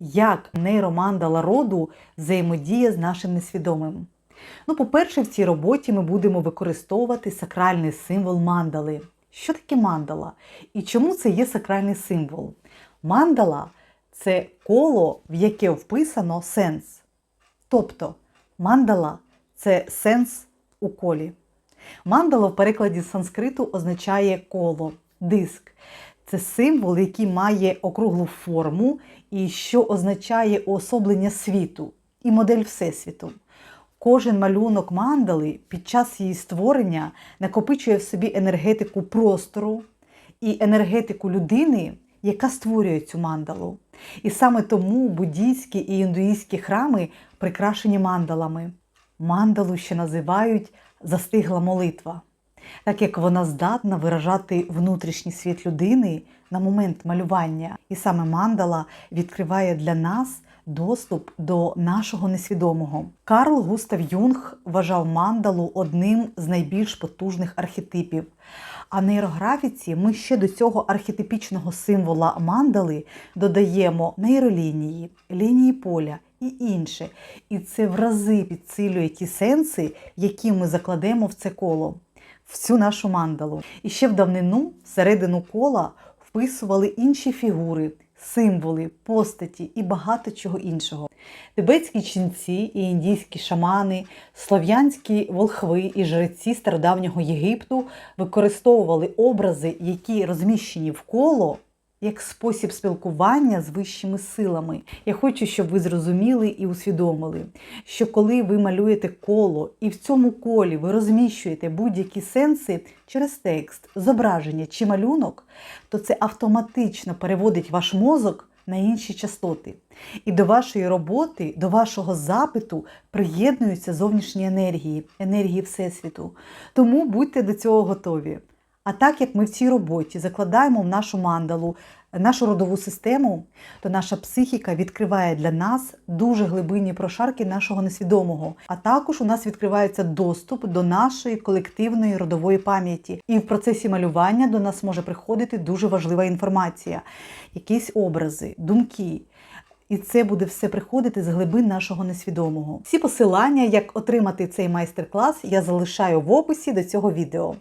як нейромандала роду взаємодіє з нашим несвідомим. Ну, по-перше, в цій роботі ми будемо використовувати сакральний символ мандали. Що таке мандала? І чому це є сакральний символ? Мандала це коло, в яке вписано сенс. Тобто мандала це сенс у колі. Мандала в перекладі з санскриту означає коло, диск. Це символ, який має округлу форму і що означає уособлення світу і модель Всесвіту. Кожен малюнок мандали під час її створення накопичує в собі енергетику простору і енергетику людини, яка створює цю мандалу. І саме тому буддійські і індуїзькі храми прикрашені мандалами. Мандалу ще називають застигла молитва, так як вона здатна виражати внутрішній світ людини на момент малювання. І саме мандала відкриває для нас доступ до нашого несвідомого. Карл Густав Юнг вважав мандалу одним з найбільш потужних архетипів. А нейрографіці ми ще до цього архетипічного символа мандали додаємо нейролінії, лінії поля і інше. І це в рази підсилює ті сенси, які ми закладемо в це коло, в цю нашу мандалу. І ще в давнину всередину кола вписували інші фігури, символи, постаті і багато чого іншого. Тибетські ченці і індійські шамани, слов'янські волхви і жреці стародавнього Єгипту використовували образи, які розміщені в коло. Як спосіб спілкування з вищими силами. Я хочу, щоб ви зрозуміли і усвідомили, що коли ви малюєте коло і в цьому колі ви розміщуєте будь-які сенси через текст, зображення чи малюнок, то це автоматично переводить ваш мозок на інші частоти. І до вашої роботи, до вашого запиту приєднуються зовнішні енергії, енергії Всесвіту. Тому будьте до цього готові. А так як ми в цій роботі закладаємо в нашу мандалу, нашу родову систему, то наша психіка відкриває для нас дуже глибинні прошарки нашого несвідомого. А також у нас відкривається доступ до нашої колективної родової пам'яті. І в процесі малювання до нас може приходити дуже важлива інформація, якісь образи, думки. І це буде все приходити з глибин нашого несвідомого. Всі посилання, як отримати цей майстер-клас, я залишаю в описі до цього відео.